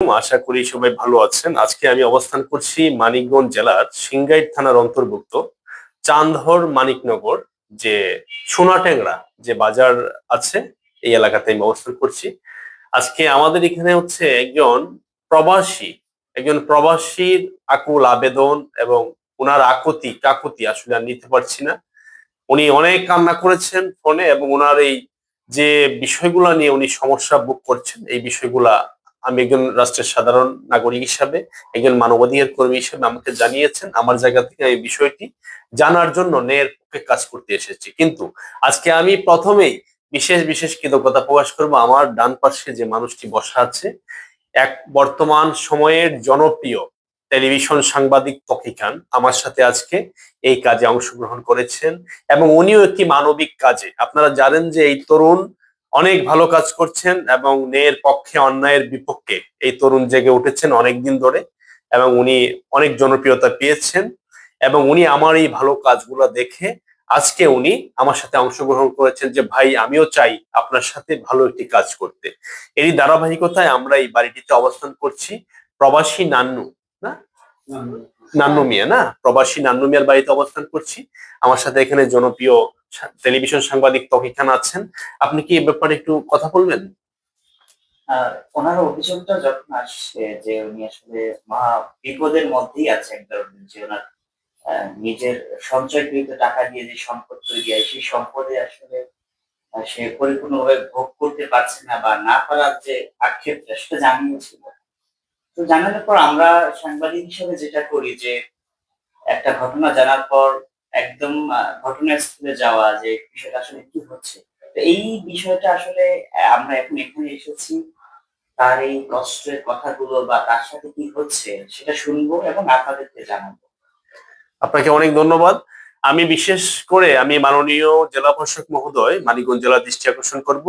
আশা করি সবাই ভালো আছেন। আজকে আমি অবস্থান করছি মানিকগঞ্জ জেলার সিংগাইট থানার অন্তর্ভুক্ত চান্দহর মানিকনগর, যে সোনাটেংরা যে বাজার আছে, এই এলাকাতে আমি অবস্থান করছি। আজকে আমাদের এখানে হচ্ছে একজন প্রবাসী, একজন প্রবাসীর আকুল আবেদন এবং ওনার আকতি, কাকুতি আসলে আর নিতে পারছি না। উনি অনেক কান্না করেছেন ফোনে এবং ওনার এই যে বিষয়গুলো নিয়ে উনি সমস্যা বুক করছেন, এই বিষয়গুলা আমি একজন রাষ্ট্রের সাধারণ নাগরিক হিসাবে, একজন মানবাধিকার কর্মী হিসেবে আমাকে জানিয়েছেন আমার জায়গা থেকে এই বিষয়টি জানার জন্য ন্যায়ের পক্ষে কাজ করতে এসেছি। কিন্তু আজকে আমি প্রথমেই বিশেষ বিশেষ কৃতজ্ঞতা প্রকাশ করব আমার ডান পাশে যে মানুষটি বসা আছে, এক বর্তমান সময়ের জনপ্রিয় টেলিভিশন সাংবাদিক তকি খান। আমার সাথে আজকে এই কাজে অংশগ্রহণ করেছেন এবং উনিও একটি মানবিক কাজে। আপনারা জানেন যে এই তরুণ অনেক ভালো কাজ করছেন এবং ন্যায়ের পক্ষে, অন্যায়ের বিপক্ষে এই তরুণ জেগে উঠেছেন অনেকদিন ধরে এবং উনি অনেক জনপ্রিয়তা পেয়েছেন এবং উনি আমার এই ভালো কাজগুলো দেখে আজকে উনি আমার সাথে অংশগ্রহণ করেছেন যে, ভাই, আমিও চাই আপনার সাথে ভালো একটি কাজ করতে। এরই ধারাবাহিকতায় আমরা এই বাড়িটিতে অবস্থান করছি প্রবাসী নান্নু। না নান্নু মিয়া, না? প্রবাসী নান্নু মিয়ার বাড়িতে অবস্থান করছি। আমার সাথে এখানে জনপ্রিয় টেলিভিশন সাংবাদিক তকি খান আছেন। আপনি কি এ ব্যাপারে একটু কথা বলবেন? ওনার অভিযোগটা যখন আসছে যে উনি আসলে মহা বিপদের মধ্যেই আছে এক ধরনের, যে ওনার নিজের সঞ্চয়কৃত টাকা দিয়ে যে সম্পদ তৈরি হয়, সেই সম্পদে আসলে সে পরিপূর্ণভাবে ভোগ করতে পারছে না বা না পারার যে আক্ষেপটা, সেটা জানিয়েছিল। তো জানানোর পর আমরা সাংবাদিক হিসেবে যেটা করি যে, একটা ঘটনা জানার পর একদম ঘটনাস্থলে যাওয়া যে বিষয়টা আসলে কি হচ্ছে। এই বিষয়টা আসলে আমরা এখন এখানে এসেছি। তার এই কষ্টের কথাগুলো বা তার সাথে কি হচ্ছে সেটা শুনব এবং আপনাদেরকে জানাব। আপনাকে অনেক ধন্যবাদ। আমি বিশেষ করে আমি মাননীয় জেলা প্রশাসক মহোদয়, মানিকগঞ্জ জেলা দৃষ্টি আকর্ষণ করব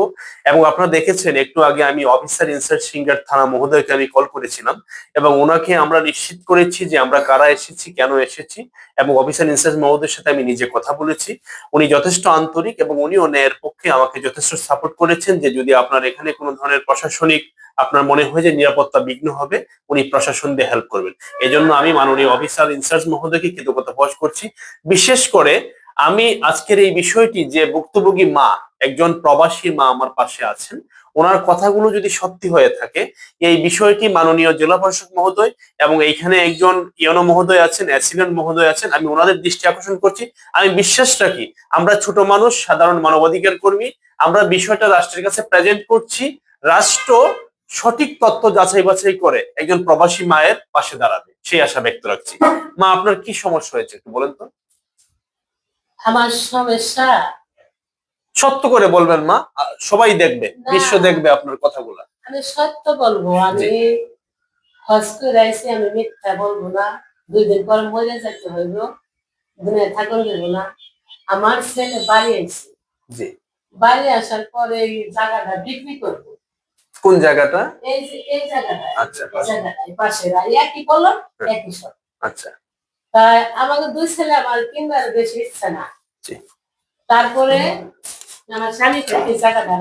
এবং আপনারা দেখেছেন, একটু আগে আমি অফিসার ইনচার্জ সিঙ্গার থানা মহোদয়কে আমি কল করেছিলাম এবং ওনাকে আমরা নিশ্চিত করেছি যে আমরা কারা এসেছি, কেন এসেছি এবং অফিসার ইনচার্জ মহোদয়ের সাথে আমি নিজে কথা বলেছি। উনি যথেষ্ট আন্তরিক এবং উনিও ন্যায়ের পক্ষে আমাকে যথেষ্ট সাপোর্ট করেছেন যে যদি আপনার এখানে কোনো ধরনের প্রশাসনিক আপনার মনে হয় যে নিরাপত্তা বিঘ্ন হবে, উনি প্রশাসন দিয়ে হেল্প করবেন। এই জন্য আমি মাননীয় অফিসার ইনচার্জ মহোদয়কে কৃতজ্ঞতা প্রকাশ করছি। বিশেষ করে আমি আজকের এই বিষয়টি যে ভুক্তভোগী মা, একজন প্রবাসী মা আমার পাশে আছেন, ওনার কথাগুলো যদি সত্যি হয়ে থাকে, এই বিষয়টি মাননীয় জেলা প্রশাসক মহোদয় এবং এইখানে একজন ইয়নো মহোদয় আছেন অ্যাসিডেন্ট মহোদয় আছেন, আমি ওনাদের দৃষ্টি আকর্ষণ করছি। আমি বিশ্বাস রাখি আমরা ছোট মানুষ, সাধারণ মানবাধিকার কর্মী, আমরা বিষয়টা রাষ্ট্রের কাছে প্রেজেন্ট করছি। রাষ্ট্র সঠিক তথ্য যাচাই বাছাই করে একজন প্রবাসী মায়ের পাশে দাঁড়াবে। সেই আশা ব্যক্ত রাখছি। মা আপনার কি সমস্যা হয়েছে একটু বলেন তো? আমার সমস্যা? সত্য করে বলবেন মা সবাই দেখবে বিশ্ব দেখবে আপনার কথাগুলা। আমি সত্য বলব আমি হজ করে আমি মিথ্যা বলব না। দুই দিন পর মরে যেতে হইব দুনিয়া থাকুন দেবো না। আমার ছেলে বাড়ি আইছে। জি। বাড়ি আসার পরে এই জায়গাটা বিক্রি করব। কোন জায়গাটা? এই যে এই জায়গাটা। আচ্ছা, পাশে। একই কলম। একই সব আচ্ছা। তাই আমাকে দুই ছেলে আমার কিনবার বেশি ইচ্ছা না। তারপরে আমার স্বামী এই জায়গাটা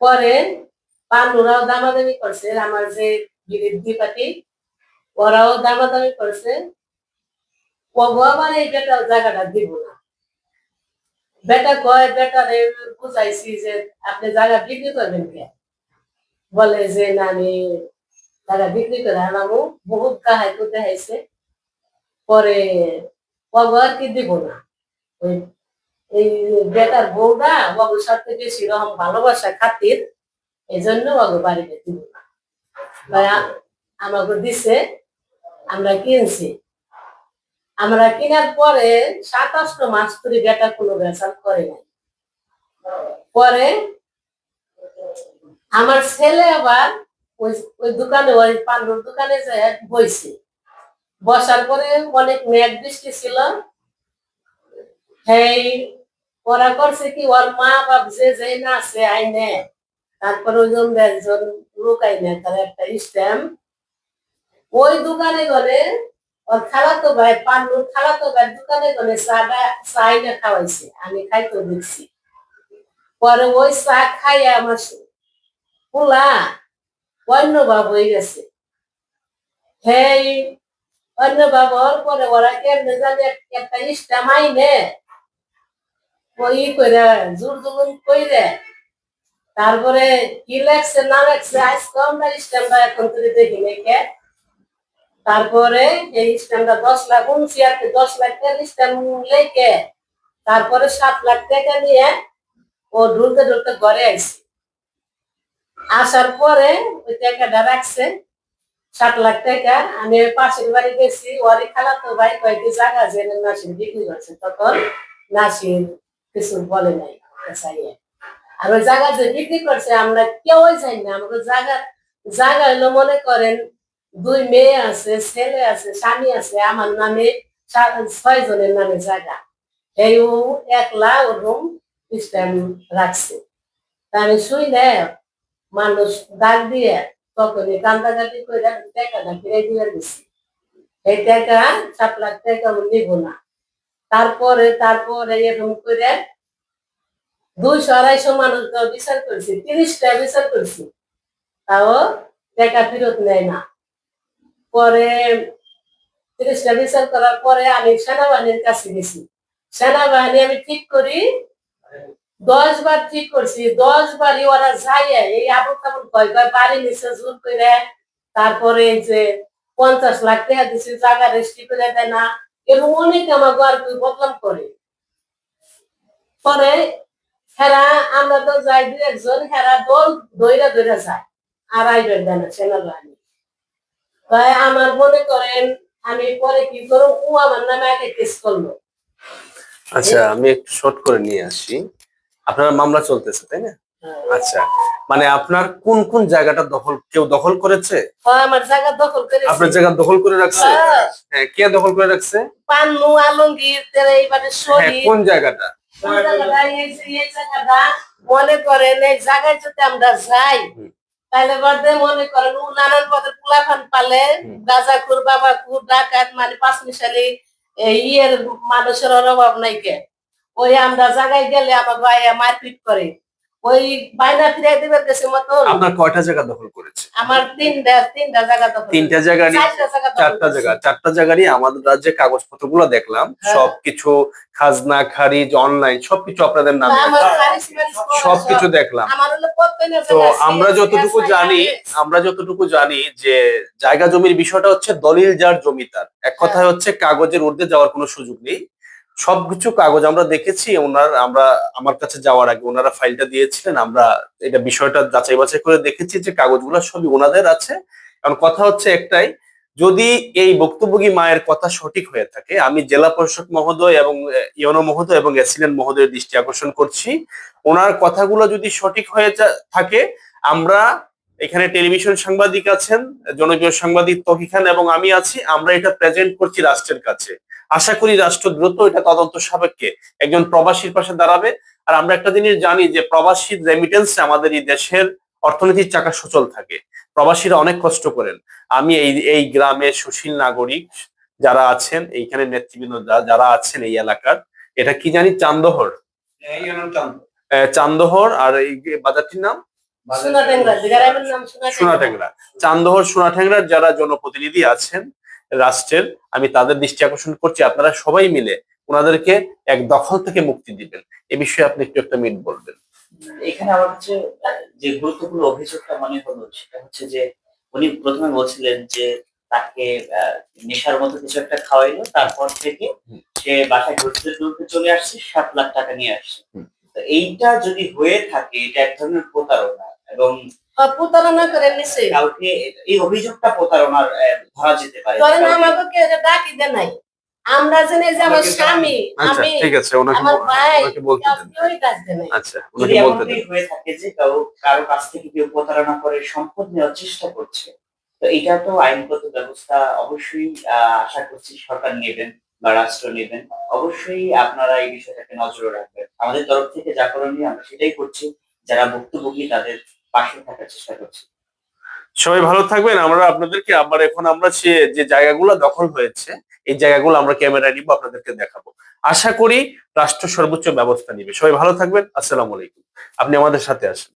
পরে পান্ডুরাও দামাদামি করছে। আমার যে বিরোধী পার্টি ওরাও দামাদামি করছে। ও আবার এই জায়গাটা দিব না। বেটা কয় বেটারে বুঝাইছি যে আপনি জায়গা বিক্রি করবেন কে? বলে যে, না, আমি জায়গা বিক্রি করে আনাবো। বহুত গাহাই করতে হয়েছে পরে বাবু আর কি দিব না? ওই, এই বেটার বউটা বাবুর সাথে বেশি রকম ভালোবাসা খাতির এই জন্য বাবু বাড়িতে দিব না। আমাকে দিছে, আমরা কিনছি। আমরা কেনার পরে সাতাশটা মাস ধরে বেটা কোনো বেচাল করে নাই। পরে আমার ছেলে আবার ওই ওই দোকানে, ওই পান্ডুর দোকানে যে বইছে। বসার পরে অনেক মেঘ বৃষ্টি ছিল। এই ওরা করছে কি, ওর মা বাপ যে যে না আছে আইনে। তারপরে ওই জন একজন লোক আইনে, তার একটা স্ট্যাম্প। ওই দোকানে গেলে ওর খালাতো ভাই পান্ডুর খালাতো ভাই দোকানে গেলে চাটা চা আইনে খাওয়াইছে আমি খাইতে দেখছি পরে ওই চা খাইয়া আমার পোলা অন্য ভাব হয়ে গেছে সেই অন্য ভাব হওয়ার পরে ওরা কেমনে জানে এক- একটা ইস্টাম আইনে ওই করে জোর জুলুম কইরে তারপরে কি লাগছে না লাগছে আজকে আমরা স্ট্যাম্পটা এখন করে দেখি নাকি তারপরে এই স্ট্যাম্পটা দশ লাখ আর দশ লাখ টাকার স্ট্যাম্প লেকে তারপরে সাত লাখ টাকা নিয়ে ও ঢুলতে ঢুলতে ঘরে আইছে। আসার পরে ওই টাকাটা রাখছে, সাত লাখ টাকা। আমি পাশের বাড়ি গেছি, ওরই খালা তো ভাই কয়েকটি জায়গা জেনে নাসির বিক্রি করছে। তখন নাসির কিছু বলে নাই আর ওই জায়গা যে বিক্রি করছে, আমরা কেউই যাই না। আমাকে জায়গা জায়গা হলো মনে করেন দুই মেয়ে আছে ছেলে আছে স্বামী আছে আমার নামে ছয় জনের নামে জায়গা এই ও একলা ও রুম সিস্টেম রাখছে আমি শুই না মানুষ ডাক দিয়ে তখনই কান্দাকাটি করে টাকাটা ফিরে দিয়ে দিছি এই টাকা সাত লাখ টাকা নিব না তারপরে তারপরে এরকম করে দুইশো আড়াইশো মানুষ বিচার করছি তিরিশটা বিচার করছি তাও টাকা ফেরত নেয় না পরে তিরিশটা বিচার করার পরে আমি সেনাবাহিনীর কাছে গেছি। সেনাবাহিনী আমি ঠিক করি, দশ বার ঠিক করছি, দশ বারই ওরা যায় এই আবুল তাবুল কয় কয় বাড়ি নিচে জোর করে তারপরে যে পঞ্চাশ লাখ টাকা দিছি, জায়গা রেস্টি করে দেয় না এরকম অনেক আমার কি বদলাম করে। পরে হেরা, আমরা তো যাই দু একজন, হেরা দল দইরা দইরা যায়, আর আইবেন দেয় সেনাবাহিনী। তাই আমার মনে করেন আমি পরে কি করব? ও আমার নামে আগে কেস করল। আচ্ছা আমি একটু শর্ট করে নিয়ে আসি। আপনার মামলা চলতেছে তাই না? আচ্ছা মানে আপনার কোন কোন জায়গাটা দখল কেউ দখল করেছে? আমার জায়গা দখল করে আপনার জায়গা দখল করে রাখছে? হ্যাঁ। হ্যাঁ কে দখল করে রাখছে? পান্নু আলমগীর এইবারে হ্যাঁ শরীর কোন জায়গাটা? মনে করেন এই জায়গায় যদি আমরা যাই। তাহলে বাদে মনে করেন ও পথে পদের পোলাফান পালে। গাজা খুর বাবা খুর ডাকাত মানে পাঁচ মিশালি ইয়ের মানুষের অভাব নাই কে ওই আমরা জায়গায় গেলে আমার ভাই মারপিট করে ওই বাইনা ফিরাই দিবার কাছে মতন। আপনার কয়টা জায়গা দখল করেছে? আমার তিনটা তিনটা জায়গা দখল তিনটা জায়গা চারটা জায়গা চারটা জায়গারই আমাদের রাজ্যে কাগজপত্রগুলো দেখলাম। হ্যাঁ। সবকিছু খাজনা খারিজ অনলাইন সবকিছু আপনাদের নামে সবকিছু দেখলাম। তো আমরা যতটুকু জানি আমরা যতটুকু জানি যে জায়গা জমির বিষয়টা হচ্ছে দলিল যার জমিদার এক কথায় হচ্ছে কাগজের ঊর্ধ্বে যাওয়ার কোনো সুযোগ নেই। সবকিছু কাগজ আমরা দেখেছি, ওনার, আমরা, আমার কাছে যাওয়ার আগে ওনারা ফাইলটা দিয়েছিলেন, আমরা এটা বিষয়টা যাচাই বাছাই করে দেখেছি যে কাগজগুলো সবই ওনাদের আছে। কারণ কথা হচ্ছে একটাই, যদি এই বক্তব্যী মায়ের কথা সঠিক হয়ে থাকে, আমি জেলা প্রশাসক মহোদয় এবং ইয়নো মহোদয় এবং এসিলেন্ট মহোদয়ের দৃষ্টি আকর্ষণ করছি, ওনার কথাগুলো যদি সঠিক হয়ে থাকে, আমরা এখানে টেলিভিশন সাংবাদিক আছেন, জনপ্রিয় সাংবাদিক তকি খান এবং আমি আছি, আমরা এটা প্রেজেন্ট করছি রাষ্ট্রের কাছে। আশা করি রাষ্ট্র দ্রুত এটা তদন্ত সাপেক্ষে একজন প্রবাসীর পাশে দাঁড়াবে। আর আমরা একটা জিনিস জানি যে প্রবাসী রেমিটেন্স আমাদের এই দেশের অর্থনীতির চাকা সচল থাকে। প্রবাসীরা অনেক কষ্ট করেন। আমি এই এই গ্রামের সুশীল নাগরিক যারা আছেন এইখানে নেতৃবৃন্দ যা- যারা আছেন এই এলাকার এটা কি জানি? চান্দহর। আহ, চান্দহর। আর এই বাজারটির নাম? সোনা ট্যাংরা গ্রামের সোনা সোনা ট্যাংরা চান্দহর সোনা ট্যাংরার যারা জনপ্রতিনিধি আছেন রাষ্ট্রের আমি তাদের দৃষ্টি আকর্ষণ করছি আপনারা সবাই মিলে ওনাদেরকে এক দখল থেকে মুক্তি দিবেন। এ বিষয়ে আপনি একটু একটা মিট বলবেন। এখানে আমার কাছে যে গুরুত্বপূর্ণ অভিযোগটা মনে হলো সেটা হচ্ছে যে উনি প্রথমে বলছিলেন যে তাকে নেশার মতো কিছু একটা খাওয়াইলো তারপর থেকে সে বাসায় ঘুরতে ঘুরতে চলে আসছে সাত লাখ টাকা নিয়ে আসছে। তো এইটা যদি হয়ে থাকে এটা এক ধরনের প্রতারণা এবং প্রতারণা করে নিছে। কাউকে এই অভিযোগটা প্রতারণার ধরা যেতে পারে। ধরেন আমাকে কেউ ডাকি দেয় নাই। আমরা জানি যে আমার স্বামী আচ্ছা আমি ঠিক আছে ওনাকে আমার ভাই বলতে দেন। আচ্ছা ওনাকে বলতে দেন। হয়ে থাকে যে কারও কারও কাছ থেকে কেউ প্রতারণা করে সম্পদ নেওয়ার চেষ্টা করছে তো এটা তো আইনগত ব্যবস্থা অবশ্যই আহ, আশা করছি সরকার নেবেন বা রাষ্ট্র নেবেন। অবশ্যই আপনারা এই বিষয়টাকে নজরে রাখবেন। আমাদের তরফ থেকে যা করণীয় আমরা সেটাই করছি। যারা ভুক্তভোগী তাদের পাশে থাকার চেষ্টা করছি। সবাই ভালো থাকবেন। আমরা আপনাদেরকে আবার এখন আমরা সে যে জায়গাগুলো দখল হয়েছে, এই জায়গাগুলো আমরা ক্যামেরা নিব, আপনাদেরকে দেখাবো। আশা করি রাষ্ট্র সর্বোচ্চ ব্যবস্থা নিবে। সবাই ভালো থাকবেন। আসসালামু আলাইকুম। আপনি আমাদের সাথে আসেন।